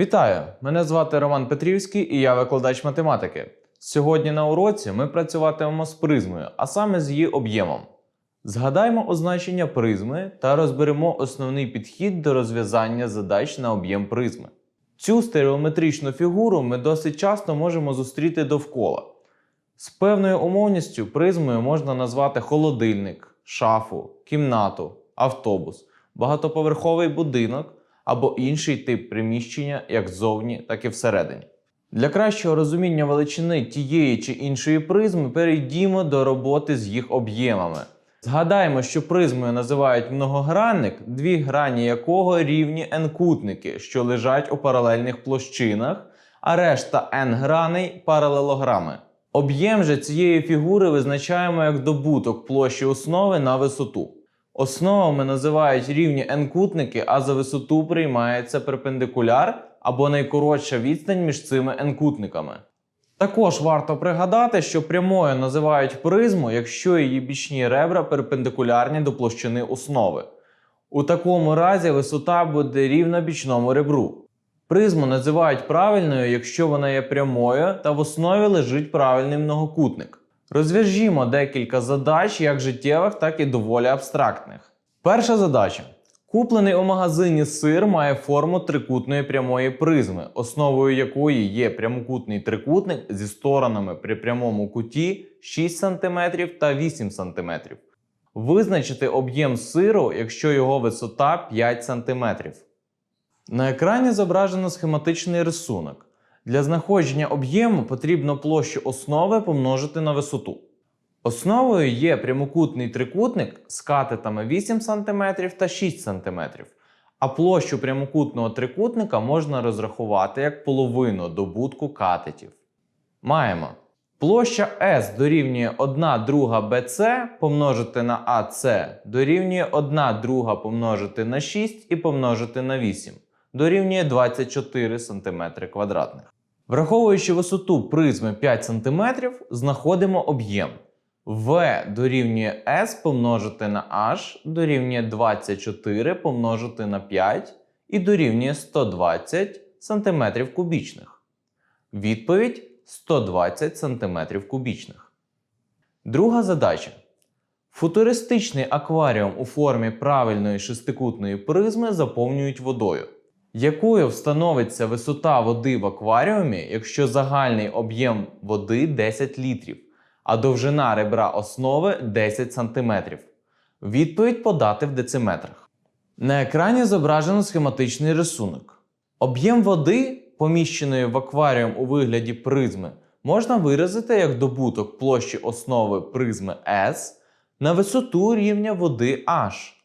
Вітаю! Мене звати Роман Петрівський і я викладач математики. Сьогодні на уроці ми працюватимемо з призмою, а саме з її об'ємом. Згадаймо означення призми та розберемо основний підхід до розв'язання задач на об'єм призми. Цю стереометричну фігуру ми досить часто можемо зустріти довкола. З певною умовністю призмою можна назвати холодильник, шафу, кімнату, автобус, багатоповерховий будинок або інший тип приміщення як ззовні, так і всередині. Для кращого розуміння величини тієї чи іншої призми перейдімо до роботи з їх об'ємами. Згадаємо, що призмою називають многогранник, дві грані якого рівні n-кутники, що лежать у паралельних площинах, а решта n граней паралелограми. Об'єм же цієї фігури визначаємо як добуток площі основи на висоту. Основами називають рівні n-кутники, а за висоту приймається перпендикуляр або найкоротша відстань між цими n-кутниками. Також варто пригадати, що прямою називають призму, якщо її бічні ребра перпендикулярні до площини основи. У такому разі висота буде рівна бічному ребру. Призму називають правильною, якщо вона є прямою та в основі лежить правильний многокутник. Розв'яжімо декілька задач, як життєвих, так і доволі абстрактних. Перша задача. Куплений у магазині сир має форму трикутної прямої призми, основою якої є прямокутний трикутник зі сторонами при прямому куті 6 см та 8 см. Визначити об'єм сиру, якщо його висота 5 см. На екрані зображено схематичний рисунок. Для знаходження об'єму потрібно площу основи помножити на висоту. Основою є прямокутний трикутник з катетами 8 см та 6 см, а площу прямокутного трикутника можна розрахувати як половину добутку катетів. Маємо площа S дорівнює 1 друга BC помножити на AC дорівнює 1 друга помножити на 6 і помножити на 8 дорівнює 24 см квадратних. Враховуючи висоту призми 5 см, знаходимо об'єм. В дорівнює S помножити на H дорівнює 24 помножити на 5 і дорівнює 120 см кубічних. Відповідь 120 см кубічних. Друга задача. Футуристичний акваріум у формі правильної шестикутної призми заповнюють водою. Якою встановиться висота води в акваріумі, якщо загальний об'єм води 10 літрів, а довжина ребра основи 10 см? Відповідь подати в дециметрах. На екрані зображено схематичний рисунок. Об'єм води, поміщеної в акваріум у вигляді призми, можна виразити як добуток площі основи призми S на висоту рівня води H.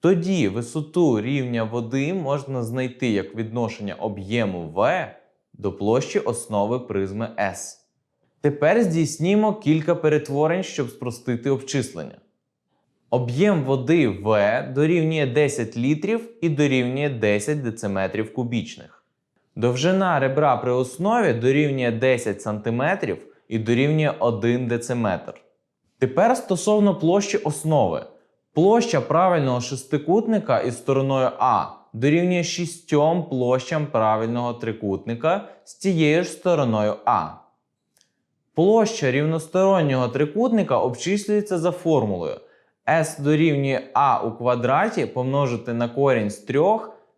Тоді висоту рівня води можна знайти як відношення об'єму В до площі основи призми S. Тепер здійснімо кілька перетворень, щоб спростити обчислення. Об'єм води В дорівнює 10 літрів і дорівнює 10 дециметрів кубічних. Довжина ребра при основі дорівнює 10 см і дорівнює 1 дециметр. Тепер стосовно площі основи. Площа правильного шестикутника із стороною А дорівнює шістьом площам правильного трикутника з тією ж стороною А. Площа рівностороннього трикутника обчислюється за формулою S дорівнює А у квадраті помножити на корінь з 3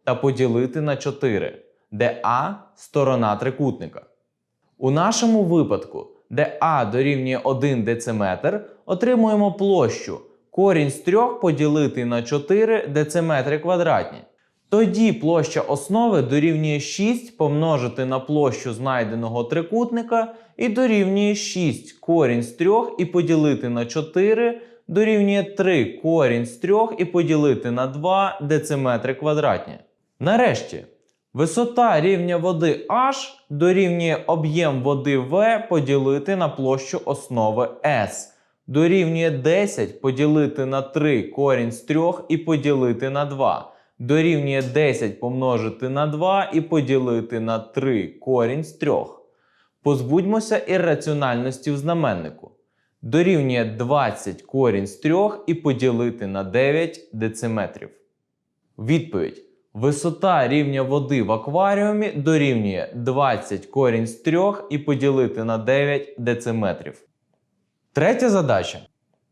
та поділити на 4, де А сторона трикутника. У нашому випадку, де А дорівнює 1 дециметр, отримуємо площу корінь з 3 поділити на 4 дециметри квадратні. Тоді площа основи дорівнює 6 помножити на площу знайденого трикутника і дорівнює 6 корінь з 3 і поділити на 4 дорівнює 3 корінь з 3 і поділити на 2 дециметри квадратні. Нарешті, висота рівня води H дорівнює об'єм води В поділити на площу основи S дорівнює 10 поділити на 3 корінь з 3 і поділити на 2. Дорівнює 10 помножити на 2 і поділити на 3 корінь з 3. Позбудьмося ірраціональності в знаменнику. Дорівнює 20 корінь з 3 і поділити на 9 дециметрів. Відповідь. Висота рівня води в акваріумі дорівнює 20 корінь з 3 і поділити на 9 дециметрів. Третя задача.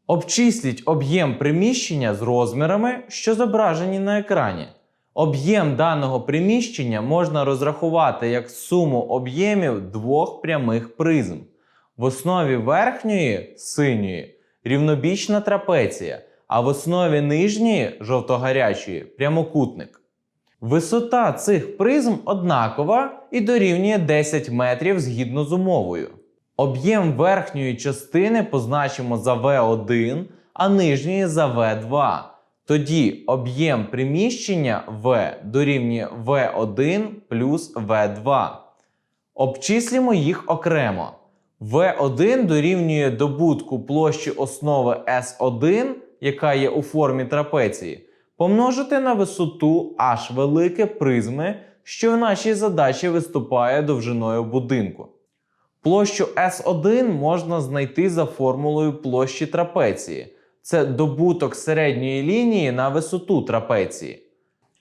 Обчисліть об'єм приміщення з розмірами, що зображені на екрані. Об'єм даного приміщення можна розрахувати як суму об'ємів двох прямих призм. В основі верхньої синьої рівнобічна трапеція, а в основі нижньої жовто-гарячої прямокутник. Висота цих призм однакова і дорівнює 10 метрів згідно з умовою. Об'єм верхньої частини позначимо за V1, а нижньої за V2. Тоді об'єм приміщення V дорівнює V1 плюс V2. Обчислимо їх окремо. V1 дорівнює добутку площі основи S1, яка є у формі трапеції, помножити на висоту h велике призми, що в нашій задачі виступає довжиною будинку. Площу S1 можна знайти за формулою площі трапеції. Це добуток середньої лінії на висоту трапеції.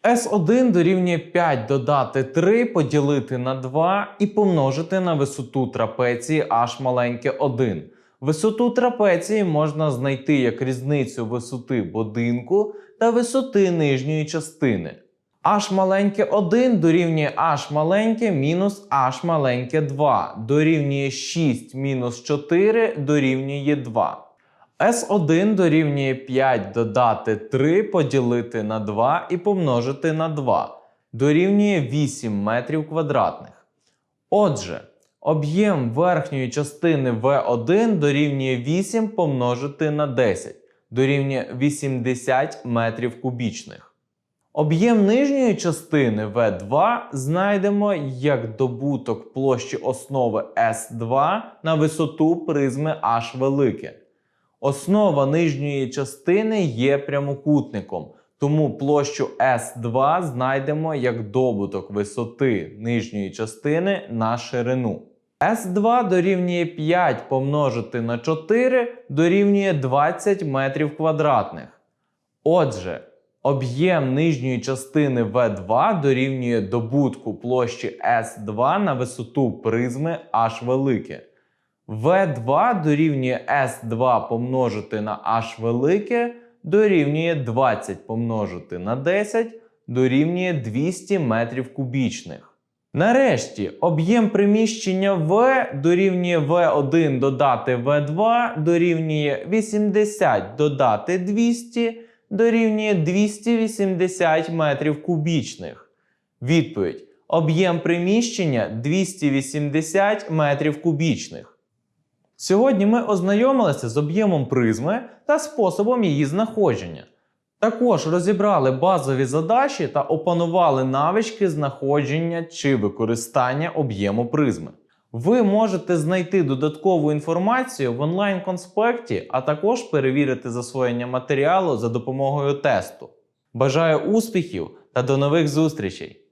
S1 дорівнює 5 додати 3 поділити на 2 і помножити на висоту трапеції h маленьке 1. Висоту трапеції можна знайти як різницю висоти будинку та висоти нижньої частини. H маленьке 1 дорівнює h маленьке мінус h маленьке 2 дорівнює 6 мінус 4 дорівнює 2. S1 дорівнює 5 додати 3 поділити на 2 і помножити на 2 дорівнює 8 метрів квадратних. Отже, об'єм верхньої частини V1 дорівнює 8 помножити на 10 дорівнює 80 метрів кубічних. Об'єм нижньої частини V2 знайдемо як добуток площі основи S2 на висоту призми H велике. Основа нижньої частини є прямокутником, тому площу S2 знайдемо як добуток висоти нижньої частини на ширину. S2 дорівнює 5 помножити на 4 дорівнює 20 метрів квадратних. Отже, об'єм нижньої частини V2 дорівнює добутку площі S2 на висоту призми H велике. V2 дорівнює S2 помножити на H велике дорівнює 20 помножити на 10 дорівнює 200 метрів кубічних. Нарешті, об'єм приміщення В дорівнює V1 додати V2 дорівнює 80 додати 200 дорівнює 280 метрів кубічних. Відповідь: об'єм приміщення 280 метрів кубічних. Сьогодні ми ознайомилися з об'ємом призми та способом її знаходження. Також розібрали базові задачі та опанували навички знаходження чи використання об'єму призми. Ви можете знайти додаткову інформацію в онлайн-конспекті, а також перевірити засвоєння матеріалу за допомогою тесту. Бажаю успіхів та до нових зустрічей!